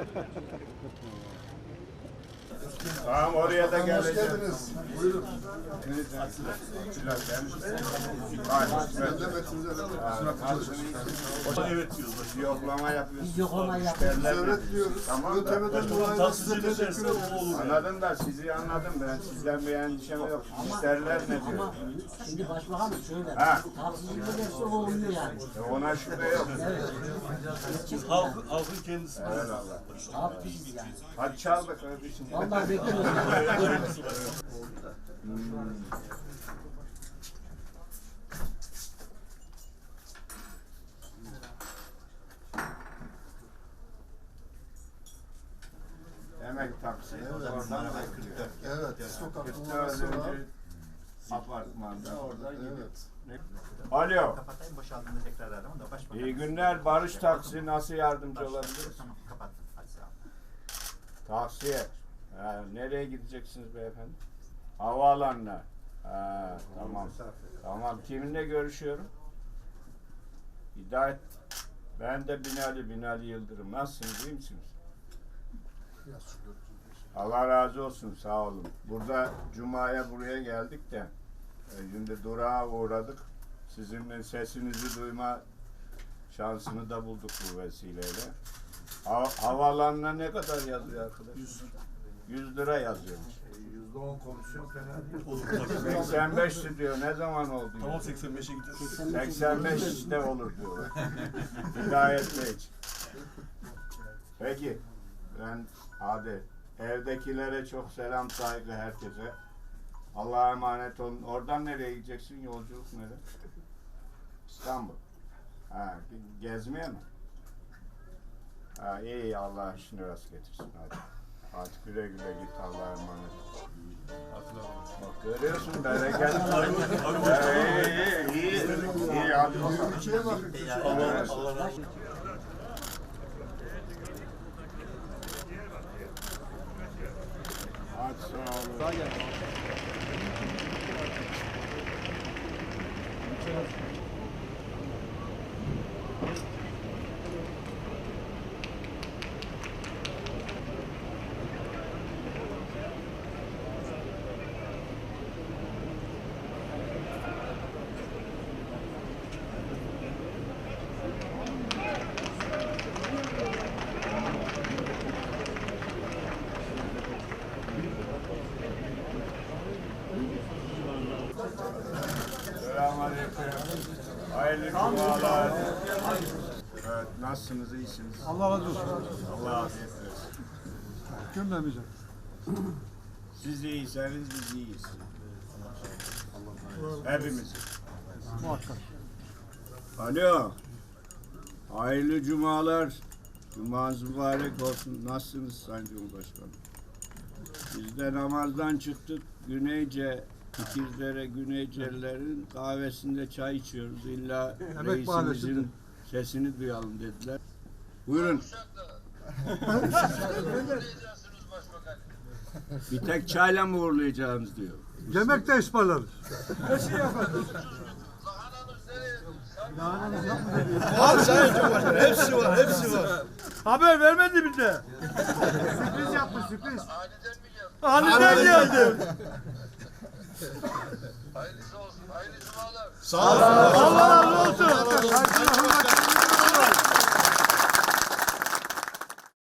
ハハハハ。Tamam oraya da Hoş geleceğim. geldiniz. Buyurun. Evet diyoruz. Yoklama yapıyoruz. Yoklama yapıyoruz. Evet diyoruz. Tamam da. ÖTV'den dolayı size teşekkür ederiz. Anladım da sizi anladım ben. Sizden bir endişem yok. Müşteriler ne diyor? Ama şimdi başbakan şöyle, Ha. taksizlik öderse o olmuyor yani. Ona şüphe yok. Halk, halkın kendisi. Tabii yani. Hadi çal be kardeşim. Vallahi bekliyoruz. Emek taksi. Oradan da 44. Evet, sokak 44 numarası var. apartmanda oradan. Evet. Alo. Kapatayım boşaldığında tekrar ararım da başbakan. İyi günler. Barış Taksi nasıl yardımcı olabiliriz? Tamam kapattım. Hadi sağ ol. Taksiye. Ha, nereye gideceksiniz beyefendi? Havaalanına. Ha, tamam. Tamam. Kiminle görüşüyorum? Hidayet. Ben de Binali, Binali Yıldırım. Nasılsınız, iyi misiniz? Allah razı olsun, sağ olun. Burada Cuma'ya buraya geldik de, e, şimdi durağa uğradık. Sizin sesinizi duyma şansını da bulduk bu vesileyle. Ha, havaalanına ne kadar yazıyor arkadaş? 100 lira yazıyormuş. %10 komisyon fena değil. Olur tabii. 85 diyor. Ne zaman oldu? Tamam 85'e gideceğiz. 85 de olur diyorlar. Hidayet Bey için. Peki. Ben hadi evdekilere çok selam saygı herkese. Allah'a emanet olun. Oradan nereye gideceksin? Yolculuk nereye? İstanbul. Ha, gezmeye mi? Ha, iyi Allah işini rast getirsin hadi. Hadi güle güle git Allah'a emanet. Bak görüyorsun bereket. iyi, iyi, iyi, iyi, hadi bakalım. Bak. Evet. Hadi sağ olun. Selamünaleyküm. Hayırlı cumalar. Evet, nasılsınız, iyisiniz? Allah razı olsun. Allah afiyet versin. Cümlemize. Siz iyiyseniz biz iyiyiz. Hepimiz. Muhakkak. Alo. Hayırlı cumalar. Cumanız mübarek olsun. Nasılsınız Sayın Cumhurbaşkanım? Biz de namazdan çıktık. Güneyce, İkizdere Güneycelilerin kahvesinde çay içiyoruz. İlla reisimizin sesini duyalım dediler. Buyurun. Bir tek çayla mı uğurlayacağınız diyor. Yemek de ısmarlarız. Hepsi var, hepsi var. Haber vermedi bize. sürpriz yapmış sürpriz. Aniden geldi. Hayırlısı olsun. Hayırlı cumalar. Sağ olun. Allah.